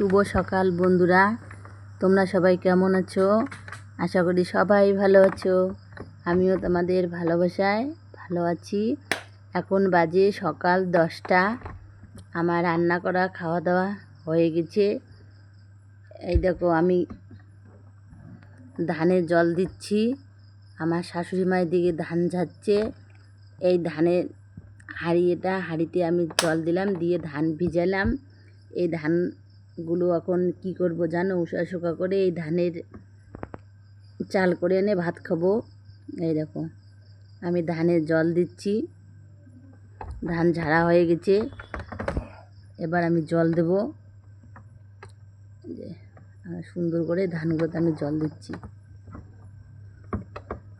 শুভ সকাল, বন্ধুরা। তোমরা সবাই কেমন আছো? আশা করি সবাই ভালো আছো। আমিও তোমাদের ভালোবাসায় ভালো আছি। এখন বাজে সকাল দশটা। আমার রান্না করা খাওয়া দাওয়া হয়ে গেছে। এই দেখো, আমি ধানে জল দিচ্ছি। আমার শাশুড়ি মায়ের দিকে ধান ঝাচ্ছে এই ধানের হাঁড়ি এটা হাঁড়িতে আমি জল দিলাম, দিয়ে ধান ভিজালাম। এই ধানগুলো এখন কি করব জানো? উষা শুকা করে এই ধানের চাল করে এনে ভাত খাব। এই দেখো, আমি ধানের জল দিচ্ছি। ধান ঝাড়া হয়ে গেছে। এবার আমি জল দেব। সুন্দর করে ধানগুলোতে আমি জল দিচ্ছি।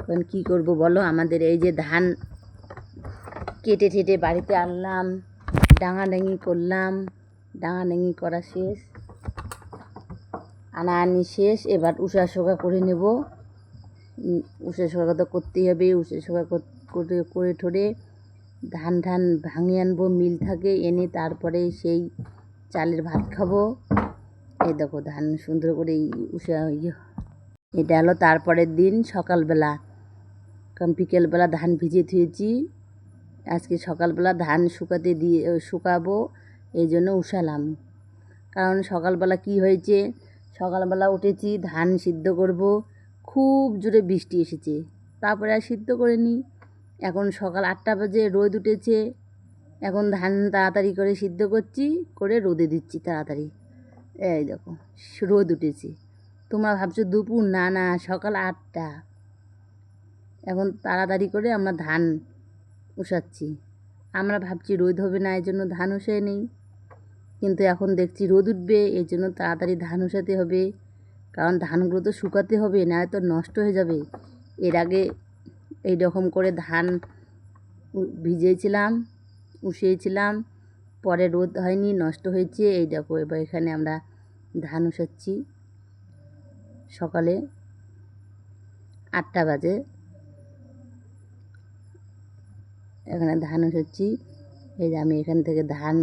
এখন কী করব বলো? আমাদের এই যে ধান কেটে ঠেটে বাড়িতে আনলাম, ডাঙাডাঙি করলাম। ডাঙাডাঙি করা শেষ। আনা আনি শেষ। এবার উষা শোকা করে নেব। উষা শোকা তো করতেই হবে। উষা শোকা কর- করে ঠোরে ধান ধান ভাঙিয়ে আনব। মিল থাকে, এনে তারপরে সেই চালের ভাত খাব। এই দেখো, ধান সুন্দর করে উষা ইয়ে এটা হলো তারপরের দিন। সকালবেলা, কারণ বিকেলবেলা ধান ভিজে থুয়েছি। আজকে সকালবেলা ধান শুকাতে দিয়ে, শুকাবো। এই জন্য উষালাম। কারণ সকালবেলা কি হয়েছে? সকালবেলা উঠেছি, ধান সিদ্ধ করব, খুব জোরে বৃষ্টি এসেছে। তারপরে আর সিদ্ধ করিনি। এখন সকাল আটটা বাজে, রোদ উঠেছে। এখন ধান তাড়াতাড়ি করে সিদ্ধ করছি, করে রোদে দিচ্ছি তাড়াতাড়ি। এই দেখো, রোদ উঠেছে। তোমরা ভাবছ দুপুর? না না, সকাল আটটা। এখন তাড়াতাড়ি করে আমরা ধান উষাচ্ছি। আমরা ভাবছি রোদ হবে না এই জন্য ধান উষায় নেই। কিন্তু এখন দেখছি রোদ উঠবে এই জন্য তাড়াতাড়ি ধান উষাতে হবে। কারণ ধানগুলো তো শুকাতে হবে না তো নষ্ট হয়ে যাবে। এর আগে এই রকম করে ধান ভিজিয়েছিলাম উষিয়েছিলাম পরে রোদ হয়নি, নষ্ট হয়েছে। এই দেখো, এবার এখানে আমরা ধান উষাচ্ছি। সকালে আটটা বাজে। এখানে ধান উঠাচ্ছি এই যে আমি এখান থেকে ধান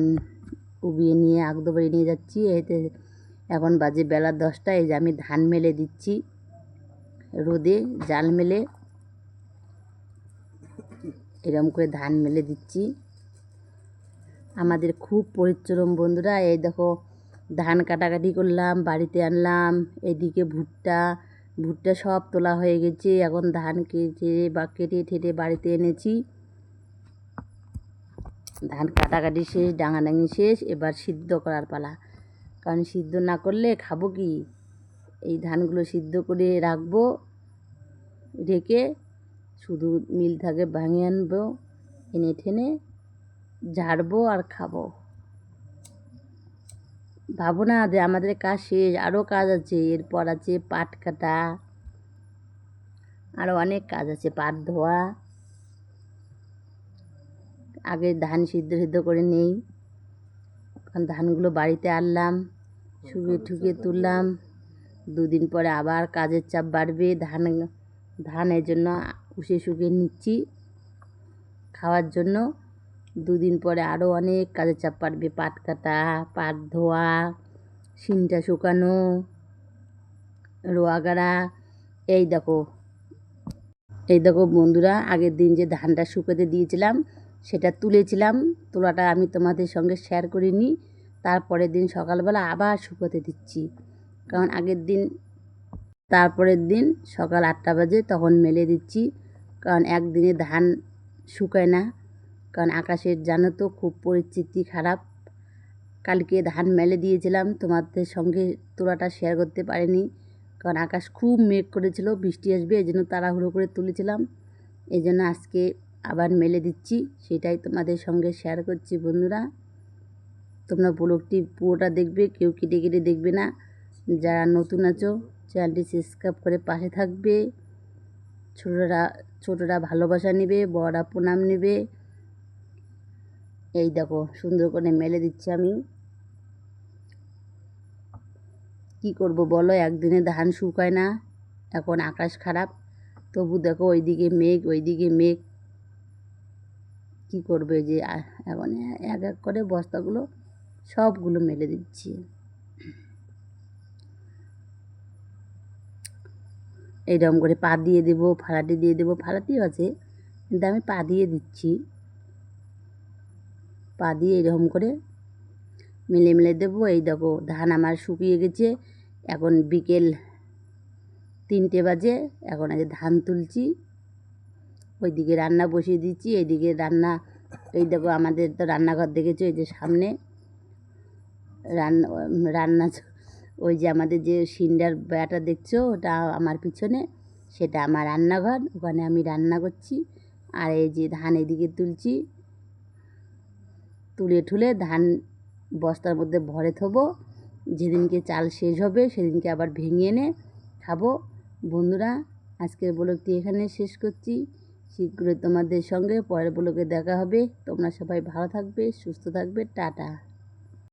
উবিয়ে নিয়ে আগদো বাড়ি নিয়ে যাচ্ছি। এতে এখন বাজে বেলা দশটা। এই যে আমি ধান মেলে দিচ্ছি রোদে, জাল মেলে এরকম করে ধান মেলে দিচ্ছি। আমাদের খুব পরিশ্রম বন্ধুরা। এই দেখো, ধান কাটাকাটি করলাম, বাড়িতে আনলাম, এদিকে ভুট্টা ভুট্টা সব তোলা হয়ে গেছে। এখন ধান কেটে বা কেটে ঠেটে বাড়িতে এনেছি। ধান কাটাকাটি শেষ, ডাঙাডাঙি শেষ, এবার সিদ্ধ করার পালা। কারণ সিদ্ধ না করলে খাব কি? এই ধানগুলো সিদ্ধ করে রাখব, রেখে শুধু মিল থাকে ভাঙিয়ে আনব, এনে ঠেনে ঝাড়বো আর খাব। ভাবো না যে আমাদের কাজ শেষ, আরও কাজ আছে, এরপর আছে পাট কাটা, আরও অনেক কাজ আছে, পাট ধোয়া আগে ধান সিদ্ধ সিদ্ধ করে নেই। কারণ ধানগুলো বাড়িতে আনলাম, শুকিয়ে ঠুকিয়ে তুললাম। দুদিন পরে আবার কাজের চাপ বাড়বে, ধান ধানের জন্য উষে শুকিয়ে নিচ্ছি। খাওয়ার জন্য দুদিন পরে আরও অনেক কাজের চাপ বাড়বে, পাট কাটা, পাট ধোয়া শিনটা শুকানো, রোয়া গাড়া। এই দেখো এই দেখো বন্ধুরা, আগের দিন যে ধানটা শুকাতে দিয়েছিলাম সেটা তুলেছিলাম। তোলাটা আমি তোমাদের সঙ্গে শেয়ার করিনি। তারপরের দিন সকালবেলা আবার শুকোতে দিচ্ছি। কারণ আগের দিন, তারপরের দিন সকাল আটটা বাজে তখন মেলে দিচ্ছি। কারণ একদিনে ধান শুকায় না। কারণ আকাশের জানো তো খুব পরিস্থিতি খারাপ। কালকে ধান মেলে দিয়েছিলাম, তোমাদের সঙ্গে তোলাটা শেয়ার করতে পারিনি। কারণ আকাশ খুব মেঘ করেছিল, বৃষ্টি আসবে এই জন্য তাড়াহুড়ো করে তুলেছিলাম। এই জন্য আজকে আবার মেলে দিচ্ছি। সেটাই তোমাদের সঙ্গে শেয়ার করছি বন্ধুরা। তোমরা ব্লগটি পুরোটা দেখবে, কেউ কেটে কেটে দেখবে না। যারা নতুন আছো চ্যানেলটি সাবস্ক্রাইব করে পাশে থাকবে। ছোটরা ছোটরা ভালোবাসা নেবে, বড়রা প্রণাম নেবে। এই দেখো, সুন্দর করে মেলে দিচ্ছি আমি। কি করব বলো? একদিনে ধান শুকায় না। এখন আকাশ খারাপ। তবু দেখো, ওইদিকে মেঘ ওইদিকে মেঘ। কি করবে যে এখন মানে এক এক করে বস্তাগুলো সবগুলো মেলে দিচ্ছি। এইরকম করে পা দিয়ে দেবো ফালাটি দিয়ে দেবো ফালাটিও আছে, কিন্তু আমি পা দিয়ে দিচ্ছি। পা দিয়ে এরকম করে মিলে মিলে দেবো। এই দেখো, ধান আমার শুকিয়ে গেছে, এখন বিকেল তিনটে বাজে, এখন আগে ধান তুলছি। ওইদিকে রান্না বসিয়ে দিচ্ছি, এইদিকে রান্না, এই দেখো আমাদের তো রান্নাঘর দেখেছ, এই যে সামনে রান্না রান্না ওই যে আমাদের যে সিন্ডার বেড়াটা দেখছ, ওটা আমার পিছনে, সেটা আমার রান্নাঘর, ওখানে আমি রান্না করছি, আর এই যে ধান এদিকে তুলছি, তুলে ঠুলে ধান বস্তার মধ্যে ভরে থবো, যেদিনকে চাল শেষ হবে সেদিনকে আবার ভেঙে এনে খাব। বন্ধুরা, আজকের ব্লগটি এখানে শেষ করছি। শীঘ্রই তোমাদের সঙ্গে পরের ব্লগে দেখা হবে। তোমরা সবাই ভালো থাকবে সুস্থ থাকবে। টাটা।